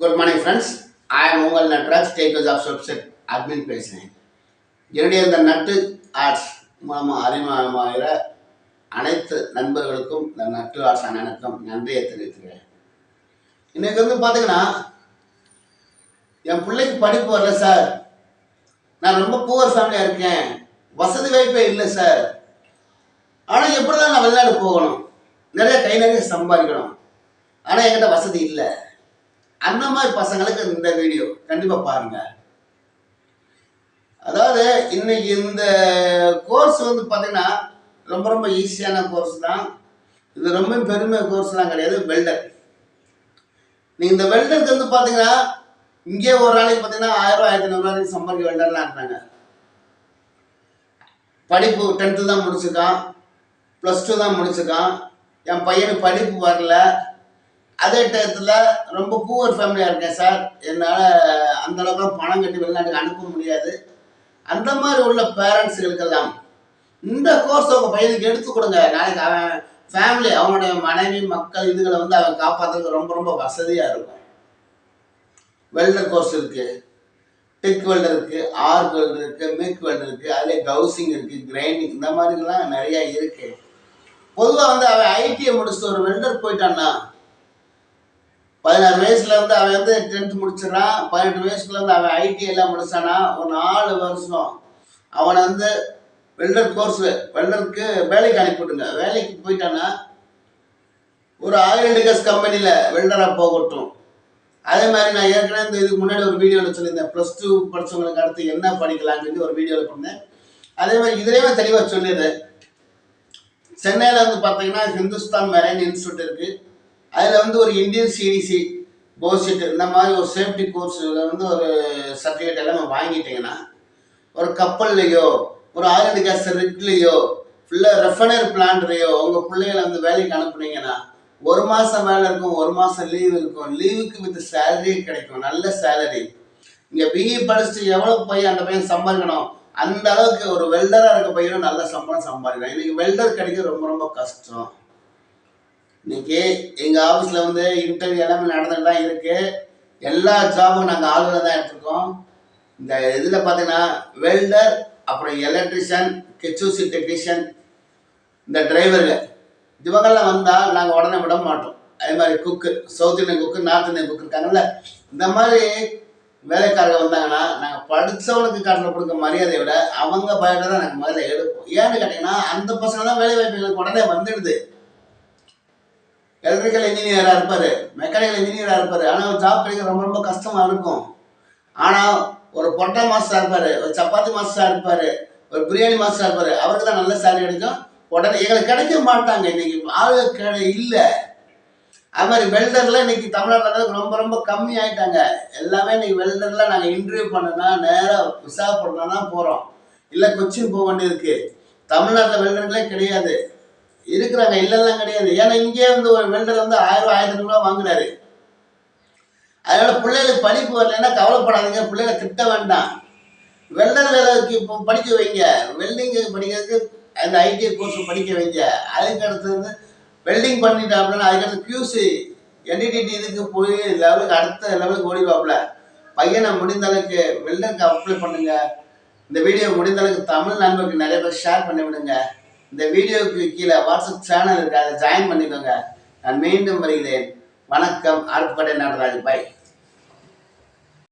Good morning friends I am உங்கள் Natraj takers of website admin பேசுகிறேன் என்னுடைய இந்த நட்டு ஆர்ட்ஸ் மூலமாக அறிமுகமாகிற அனைத்து நண்பர்களுக்கும் இந்த நட்டு ஆர்ட்ஸ் அனைத்துக்கும் நன்றியை தெரிவித்துக்கிறேன். இன்றைக்கு வந்து பார்த்தீங்கன்னா என் பிள்ளைக்கு படிப்பு வரல சார் நான் ரொம்ப புவர் ஃபேமிலியாக இருக்கேன். வசதி வாய்ப்பே இல்லை சார் ஆனால் எப்படி தான் நான் வெளிநாடு போகணும்? நிறைய கை நிறைய சம்பாதிக்கணும். ஆனால் என்கிட்ட வசதி இல்லை. அந்த மாதிரி பசங்களுக்கு இந்த வீடியோ கண்டிப்பாக பாருங்க. அதாவது இன்னைக்கு இந்த கோர்ஸ் வந்து பார்த்தீங்கன்னா ரொம்ப ரொம்ப ஈஸியான கோர்ஸ் தான். இது ரொம்ப பெருமை கோர்ஸ்லாம் கிடையாது வெல்டர் நீங்கள் இந்த வெல்டருக்கு வந்து பார்த்தீங்கன்னா இங்கே ஒரு நாளைக்கு பார்த்தீங்கன்னா ஆயிரம் ரூபாய் ஆயிரத்தி ஐநூறுரூவா சம்பாதிக்க வெல்டர்லாம் இருக்காங்க. படிப்பு டென்த்து தான் முடிச்சிருக்கான் ப்ளஸ் டூ தான் முடிச்சிருக்கான். என் பையனுக்கு படிப்பு வரல. அதே டயத்தில் ரொம்ப பூவர் ஃபேமிலியாக இருக்கேன் சார். என்னால் அந்த அளவுக்கு பணம் கட்டி வெளிநாட்டுக்கு அனுப்ப முடியாது. அந்த மாதிரி உள்ள பேரண்ட்ஸுகளுக்கெல்லாம் இந்த கோர்ஸ் உங்கள் பையனுக்கு எடுத்து கொடுங்க. நாளைக்கு அவன் ஃபேமிலி அவனுடைய மனைவி மக்கள் இதுகளை வந்து அவன் காப்பாற்றுறதுக்கு ரொம்ப ரொம்ப வசதியாக இருக்கும். வெல்டர் கோர்ஸ் இருக்குது டெக் வெல்டர் இருக்குது ஆர்க் வெல்டர் இருக்குது மேக் வெல்டர் இருக்குது அதிலே கவுசிங் இருக்குது கிரைண்டிங் இந்த மாதிரிலாம் நிறையா இருக்குது பொதுவாக வந்து அவன் ஐடிஐ முடிச்சுட்டு ஒரு வெல்டர் போயிட்டான்னா பதினாறு வயசுல வந்து அவன் வந்து டென்த் முடிச்சிடறான். பதினெட்டு வயசுல வந்து அவன் ஐடி எல்லாம் முடிச்சானா ஒரு நாலு வருஷம் அவனை வந்து வெல்டர் கோர்ஸ் வெல்டருக்கு வேலைக்கு அனுப்பிவிடுங்க வேலைக்கு போயிட்டான்னா ஒரு ஆயில் டிகஸ் கம்பெனியில் வெல்டராக போகட்டும். அதே மாதிரி நான் ஏற்கனவே இந்த இதுக்கு முன்னாடி ஒரு வீடியோவில் சொல்லியிருந்தேன். ப்ளஸ் டூ படித்தவங்களுக்கு அடுத்து என்ன படிக்கலாம்னு சொல்லி ஒரு வீடியோவில் பண்ணேன் அதே மாதிரி இதுலேயுமே தெளிவாக சொல்லிடுறேன். சென்னையில் வந்து பார்த்தீங்கன்னா ஹிந்துஸ்தான் மெரைன் இன்ஸ்டியூட் இருக்குது அதில் வந்து ஒரு இந்தியன் சிடிசி போசிட்டு இந்த மாதிரி ஒரு சேஃப்டி கோர்ஸில் வந்து ஒரு சர்டிஃபிகேட் எல்லாமே வாங்கிட்டீங்கன்னா ஒரு கப்பல்லையோ ஒரு ஆயில் கேஸ் ரிக்லையோ ஃபுல்லாக ரெஃபனர் பிளான்ட்லையோ உங்கள் பிள்ளைகளை வந்து வேலைக்கு அனுப்புனீங்கன்னா ஒரு மாதம் வேலை இருக்கும் ஒரு மாதம் லீவ் இருக்கும். லீவுக்கு வித் சேலரி கிடைக்கும் நல்ல சேலரி இங்கே பிஇ படிச்சுட்டு எவ்வளோ பையன் அந்த பையன் சம்பாதிக்கணும்? அந்த அளவுக்கு ஒரு வெல்டராக இருக்க பையனும் நல்ல சம்பளம் சம்பாதிக்கணும் இன்னைக்கு வெல்டர் கிடைக்க ரொம்ப ரொம்ப கஷ்டம். இன்னைக்கு எங்கள் ஆஃபீஸில் வந்து இன்டர்வியூ எல்லாமே நடந்துட்டு தான் இருக்கு. எல்லா ஜாபும் நாங்கள் ஆளுகளை தான் எடுத்திருக்கோம். இந்த இதில் பார்த்தீங்கன்னா வெல்டர் அப்புறம் எலக்ட்ரிஷியன் கெச்சூசி டெக்னீஷியன் இந்த டிரைவர்கள் இவங்கெல்லாம் வந்தால் நாங்கள் உடனே விட மாட்டோம். அதே மாதிரி cook south Indian cook north Indian cook இருக்காங்கல்ல இந்த மாதிரி வேலைக்காரங்க வந்தாங்கன்னா நாங்கள் படித்தவனுக்கு காட்டில் கொடுக்க மரியாதையை விட அவங்க பயனை தான் நாங்கள் முதல்ல எடுப்போம். ஏன்னு கேட்டிங்கன்னா அந்த பசங்க தான் வேலை வாய்ப்புகளுக்கு உடனே வந்துடுது. எலக்ட்ரிக்கல் இன்ஜினியராக இருப்பார் மெக்கானிக்கல் இன்ஜினியராக இருப்பார். ஆனால் ஜாப் கிடைக்க ரொம்ப ரொம்ப கஷ்டமாக இருக்கும். ஆனால் ஒரு பொட்டா மாஸ்டராக இருப்பார் ஒரு சப்பாத்தி மாஸ்டராக இருப்பார் ஒரு பிரியாணி மாஸ்டராக இருப்பார். அவருக்கு தான் நல்ல சேலரி கிடைக்கும். உடனே எங்களுக்கு கிடைக்க மாட்டாங்க. இன்னைக்கு ஆளு கிடை இல்லை. அது மாதிரி வெல்டர்லாம் இன்னைக்கு தமிழ்நாட்டில் ரொம்ப ரொம்ப கம்மி ஆயிட்டாங்க. எல்லாமே இன்னைக்கு வெல்டர்லாம் நாங்கள் இன்டர்வியூ பண்ணனா நேராக விசாகப்பட்டினம் தான் போகிறோம் இல்லை கொச்சின் போக வேண்டியிருக்கு தமிழ்நாட்டில் வெல்டர்களே கிடையாது. இருக்கிறாங்க. இல்லைலாம் கிடையாது. ஏன்னா இங்கே வந்து ஒரு வெல்டர் வந்து ஆயிரம் ஆயிரத்தி ரூபா வாங்குறாரு. அதனால பிள்ளைகளுக்கு படிப்பு வரலைன்னா கவலைப்படாதீங்க. பிள்ளைகளை திட்ட வேண்டாம். வெல்டர் வேலைக்கு இப்போ படிக்க வைங்க. வெல்டிங்கு படிக்கிறதுக்கு அந்த ஐடிஐ கோர்ஸ் படிக்க வைங்க. அதுக்கு அடுத்து வந்து வெல்டிங் பண்ணிட்டோம் அப்படின்னா அதுக்கடுத்து கியூசி என்டிடிடி இதுக்கு போய் லெவலுக்கு அடுத்த லெவலுக்கு ஓடிவாப்புல பையனை முடிந்த அளவுக்கு வெல்டருக்கு அப்ளை பண்ணுங்க. இந்த வீடியோ முடிந்த அளவுக்கு தமிழ் நண்பருக்கு நிறைய பேர் ஷேர் பண்ணி விடுங்க. இந்த வீடியோவுக்கு கீழே வாட்ஸ்அப் சேனல் இருக்கு அதை ஜாயின் பண்ணிக்கோங்க. நான் மீண்டும் வருகிறேன். வணக்கம் ஆர்ப்பாட்டை நடராஜ். பாய்